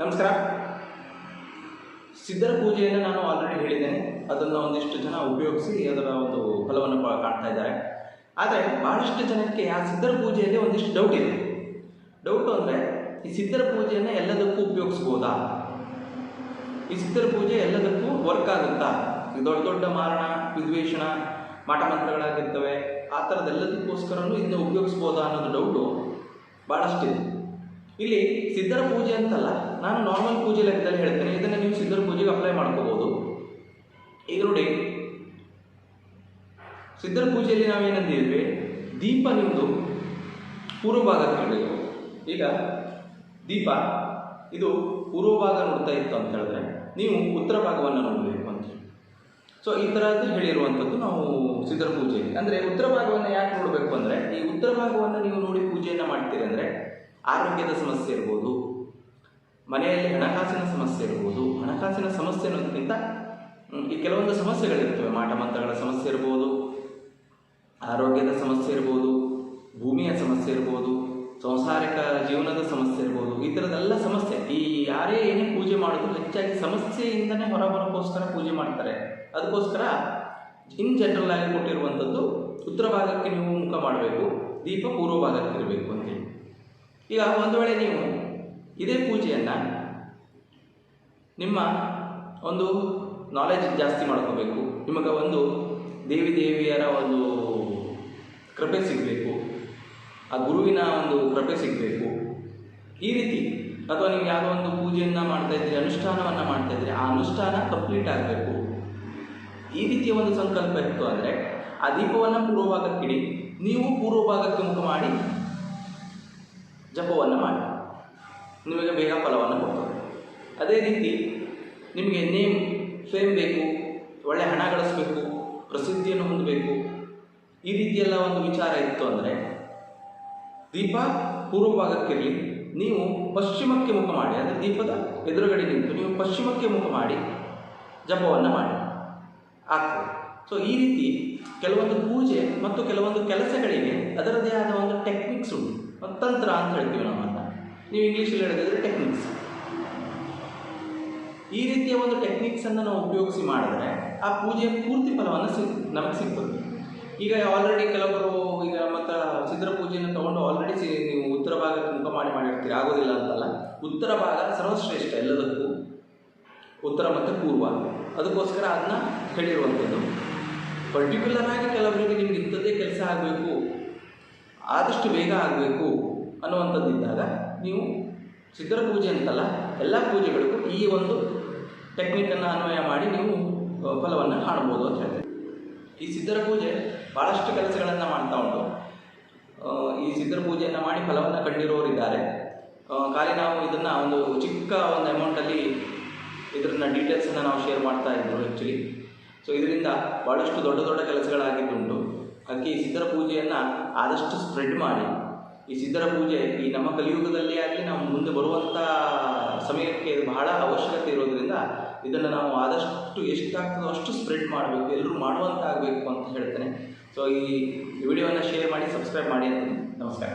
ನಮಸ್ಕಾರ. ಸಿದ್ಧರ ಪೂಜೆಯನ್ನು ನಾನು ಆಲ್ರೆಡಿ ಹೇಳಿದ್ದೇನೆ. ಅದನ್ನು ಒಂದಿಷ್ಟು ಜನ ಉಪಯೋಗಿಸಿ ಅದರ ಒಂದು ಫಲವನ್ನು ಕಾಣ್ತಾ ಇದ್ದಾರೆ. ಆದರೆ ಬಹಳಷ್ಟು ಜನಕ್ಕೆ ಆ ಸಿದ್ಧರ ಪೂಜೆಯಲ್ಲಿ ಒಂದಿಷ್ಟು ಡೌಟ್ ಇದೆ. ಡೌಟ್ ಅಂದರೆ ಈ ಸಿದ್ಧರ ಪೂಜೆಯನ್ನು ಎಲ್ಲದಕ್ಕೂ ಉಪಯೋಗಿಸ್ಬೋದಾ? ಈ ಸಿದ್ಧರ ಪೂಜೆ ಎಲ್ಲದಕ್ಕೂ ವರ್ಕ್ ಆಗುತ್ತಾ? ದೊಡ್ಡ ದೊಡ್ಡ ಮಾರಣ, ವಿದ್ವೇಷಣ ಮಾಟಮಂತ್ರಗಳಾಗಿರ್ತವೆ ಆ ಥರದ್ದೆಲ್ಲದಕ್ಕೋಸ್ಕರನೂ ಇದನ್ನ ಉಪಯೋಗಿಸ್ಬೋದಾ ಅನ್ನೋದು ಡೌಟು ಭಾಳಷ್ಟಿದೆ ಇಲ್ಲಿ ಸಿದ್ಧರ ಪೂಜೆ ಅಂತಲ್ಲ, ನಾನು ನಾರ್ಮಲ್ ಪೂಜೆ ಲೆಕ್ಕದಲ್ಲಿ ಹೇಳ್ತೇನೆ, ಇದನ್ನು ನೀವು ಸಿದ್ಧರ ಪೂಜೆಗೆ ಅಪ್ಲೈ ಮಾಡ್ಕೋಬೋದು. ಈಗ ನೋಡಿ, ಸಿದ್ಧರ ಪೂಜೆಯಲ್ಲಿ ನಾವೇನಂದಿದ್ವಿ ದೀಪ ನಿಮ್ಮದು ಪೂರ್ವ ಭಾಗಕ್ಕೆ ಇರಬೇಕು ಈಗ ದೀಪ, ಇದು ಪೂರ್ವ ಭಾಗ ನೋಡ್ತಾ ಇತ್ತು ಅಂತ ಹೇಳಿದ್ರೆ ನೀವು ಉತ್ತರ ಭಾಗವನ್ನು ನೋಡಬೇಕು ಅಂತ ಸೊ ಈ ಥರದ್ದು ಹೇಳಿರುವಂಥದ್ದು ನಾವು ಸಿದ್ಧರ ಪೂಜೆಯಲ್ಲಿ. ಅಂದರೆ ಉತ್ತರ ಭಾಗವನ್ನು ಯಾಕೆ ನೋಡಬೇಕು ಅಂದರೆ, ಈ ಉತ್ತರ ಭಾಗವನ್ನು ನೀವು ನೋಡಿ ಪೂಜೆಯನ್ನು ಮಾಡ್ತೀರಿ ಅಂದರೆ ಆರೋಗ್ಯದ ಸಮಸ್ಯೆ ಇರ್ಬೋದು, ಮನೆಯಲ್ಲಿ ಹಣಕಾಸಿನ ಸಮಸ್ಯೆ ಇರ್ಬೋದು, ಹಣಕಾಸಿನ ಸಮಸ್ಯೆ ಅನ್ನೋದಕ್ಕಿಂತ ಈ ಕೆಲವೊಂದು ಸಮಸ್ಯೆಗಳಿರ್ತವೆ ಮಾಟಮಂತ್ರಗಳ ಸಮಸ್ಯೆ ಇರ್ಬೋದು, ಆರೋಗ್ಯದ ಸಮಸ್ಯೆ ಇರ್ಬೋದು, ಭೂಮಿಯ ಸಮಸ್ಯೆ ಇರ್ಬೋದು, ಸಂಸಾರಿಕ ಜೀವನದ ಸಮಸ್ಯೆ ಇರ್ಬೋದು, ಈ ಥರದ್ದೆಲ್ಲ ಸಮಸ್ಯೆ. ಈ ಯಾರೇ ಏನೇ ಪೂಜೆ ಮಾಡೋದು ಹೆಚ್ಚಾಗಿ ಸಮಸ್ಯೆಯಿಂದನೇ ಹೊರಬರೋಕ್ಕೋಸ್ಕರ ಪೂಜೆ ಮಾಡ್ತಾರೆ. ಅದಕ್ಕೋಸ್ಕರ ಇನ್ ಜನರಲ್ ಆಗಿ ಕೊಟ್ಟಿರುವಂಥದ್ದು ಉತ್ತರ ಭಾಗಕ್ಕೆ ನೀವು ಮುಖ ಮಾಡಬೇಕು, ದೀಪ ಪೂರ್ವ ಭಾಗಕ್ಕೆ ಇರಬೇಕು ಅಂತೇಳಿ ಈಗ ಒಂದು ವೇಳೆ ನೀವು ಇದೇ ಪೂಜೆಯನ್ನು ನಿಮ್ಮ ಒಂದು ನಾಲೆಜ್ ಜಾಸ್ತಿ ಮಾಡ್ಕೋಬೇಕು, ನಿಮಗೆ ಒಂದು ದೇವಿ ದೇವಿಯರ ಒಂದು ಕೃಪೆ ಸಿಗಬೇಕು, ಆ ಗುರುವಿನ ಒಂದು ಕೃಪೆ ಸಿಗಬೇಕು, ಈ ರೀತಿ. ಅಥವಾ ನೀವು ಯಾವುದೋ ಒಂದು ಪೂಜೆಯನ್ನು ಮಾಡ್ತಾ ಇದ್ದೀರಿ, ಅನುಷ್ಠಾನವನ್ನು ಮಾಡ್ತಾ ಇದ್ದೀರಿ, ಆ ಅನುಷ್ಠಾನ ಕಂಪ್ಲೀಟ್ ಆಗಬೇಕು. ಈ ರೀತಿಯ ಒಂದು ಸಂಕಲ್ಪ ಇತ್ತು ಅಂದರೆ, ಆ ದೀಪವನ್ನು ಪೂರ್ವಭಾಗಕ್ಕಿಡಿ ನೀವು ಪೂರ್ವಭಾಗಕ್ಕೆ ಮುಖ ಮಾಡಿ ಜಪವನ್ನು ಮಾಡಿ. ನಿಮಗೆ ಬೇಗ ಫಲವನ್ನು ಕೊಡ್ತದೆ. ಅದೇ ರೀತಿ ನಿಮಗೆ ನೇಮ್, ಫೇಮ್ ಬೇಕು, ಒಳ್ಳೆ ಹಣ ಗಳಿಸ್ಬೇಕು, ಪ್ರಸಿದ್ಧಿಯನ್ನು ಹೊಂದಬೇಕು. ಈ ರೀತಿಯೆಲ್ಲ ಒಂದು ವಿಚಾರ ಇತ್ತು ಅಂದರೆ, ದೀಪ ಪೂರ್ವ ಭಾಗಕ್ಕಿರಲಿ ನೀವು ಪಶ್ಚಿಮಕ್ಕೆ ಮುಖ ಮಾಡಿ, ಅಂದರೆ ದೀಪದ ಎದುರುಗಡೆ ನಿಂತು ನೀವು ಪಶ್ಚಿಮಕ್ಕೆ ಮುಖ ಮಾಡಿ ಜಪವನ್ನು ಮಾಡಿ. ಆಗ್ತದೆ. ಸೊ ಈ ರೀತಿ ಕೆಲವೊಂದು ಪೂಜೆ ಮತ್ತು ಕೆಲವೊಂದು ಕೆಲಸಗಳಿಗೆ ಅದರದೇ ಆದ ಒಂದು ಟೆಕ್ನಿಕ್ಸ್ ಉಂಟು. ತಂತ್ರ ಅಂತ ಹೇಳ್ತೀವಿ ಅಂತ. ನೀವು ಇಂಗ್ಲೀಷಲ್ಲಿ ಹೇಳಿದ್ರೆ ಟೆಕ್ನಿಕ್ಸ್ ಈ ರೀತಿಯ ಒಂದು ಟೆಕ್ನಿಕ್ಸನ್ನು ನಾವು ಉಪಯೋಗಿಸಿ ಮಾಡಿದ್ರೆ ಆ ಪೂಜೆಯ ಪೂರ್ತಿ ಫಲವನ್ನು ಸಿಗ್, ನಮಗೆ ಸಿಗ್ತದೆ. ಈಗ ಆಲ್ರೆಡಿ ಕೆಲವರು ಈಗ ಮತ್ತು ಚಿತ್ರ ಪೂಜೆಯನ್ನು ತೊಗೊಂಡು ಆಲ್ರೆಡಿ ನೀವು ಉತ್ತರ ಭಾಗಕ್ಕೆ ಕುಂಕ ಮಾಡಿ ಮಾಡಿರ್ತೀರಿ, ಆಗೋದಿಲ್ಲ ಅಂತಲ್ಲ. ಉತ್ತರ ಭಾಗ ಸರ್ವಶ್ರೇಷ್ಠ ಎಲ್ಲದಕ್ಕೂ, ಉತ್ತರ ಮತ್ತು ಪೂರ್ವ. ಅದಕ್ಕೋಸ್ಕರ ಅದನ್ನ ಹೇಳಿರುವಂಥದ್ದು. ಪರ್ಟಿಕ್ಯುಲರ್ ಆಗಿ ಕೆಲವರಿಗೆ ನಿಮ್ಗೆ ಇಂಥದ್ದೇ ಕೆಲಸ ಆಗಬೇಕು, ಆದಷ್ಟು ಬೇಗ ಆಗಬೇಕು. ಅನ್ನುವಂಥದ್ದಿದ್ದಾಗ ನೀವು ಸಿದ್ಧರ ಪೂಜೆ ಅಂತಲ್ಲ ಎಲ್ಲ ಪೂಜೆಗಳಿಗೂ ಈ ಒಂದು ಟೆಕ್ನಿಕನ್ನು ಅನ್ವಯ ಮಾಡಿ ನೀವು ಫಲವನ್ನು ಕಾಣ್ಬೋದು ಅಂತ ಹೇಳ್ತೀವಿ. ಈ ಸಿದ್ಧರ ಪೂಜೆ ಭಾಳಷ್ಟು ಕೆಲಸಗಳನ್ನು ಮಾಡ್ತಾ ಉಂಟು. ಈ ಸಿದ್ಧರ ಪೂಜೆಯನ್ನು ಮಾಡಿ ಫಲವನ್ನು ಕಂಡಿರೋರಿದ್ದಾರೆ. ಖಾಲಿ ನಾವು ಇದನ್ನು ಒಂದು ಚಿಕ್ಕ ಒಂದು ಅಮೌಂಟಲ್ಲಿ ಇದರನ್ನ ಡೀಟೇಲ್ಸನ್ನು ನಾವು ಶೇರ್ ಮಾಡ್ತಾ ಇದ್ದರು ಆ್ಯಕ್ಚುಲಿ ಸೊ ಇದರಿಂದ ಭಾಳಷ್ಟು ದೊಡ್ಡ ದೊಡ್ಡ ಕೆಲಸಗಳಾಗಿದ್ದುಂಟು. ಹಾಗೆ ಈ ಸಿದ್ಧರ ಪೂಜೆಯನ್ನು ಆದಷ್ಟು ಸ್ಪ್ರೆಡ್ ಮಾಡಿ. ಈ ಸಿದ್ಧರ ಪೂಜೆ, ಈ ನಮ್ಮ ಕಲಿಯುಗದಲ್ಲೇ ಆಗಲಿ ನಾವು ಮುಂದೆ ಬರುವಂಥ ಸಮಯಕ್ಕೆ ಬಹಳ ಅವಶ್ಯಕತೆ ಇರೋದ್ರಿಂದ ಇದನ್ನು ನಾವು ಆದಷ್ಟು ಎಷ್ಟಾಗ್ತದೋ ಅಷ್ಟು ಸ್ಪ್ರೆಡ್ ಮಾಡಬೇಕು, ಎಲ್ಲರೂ ಮಾಡುವಂತಾಗಬೇಕು ಅಂತ ಹೇಳ್ತೇನೆ. ಸೊ ಈ ವಿಡಿಯೋನ ಶೇರ್ ಮಾಡಿ ಸಬ್ಸ್ಕ್ರೈಬ್ ಮಾಡಿ ಅಂತೀನಿ ನಮಸ್ಕಾರ.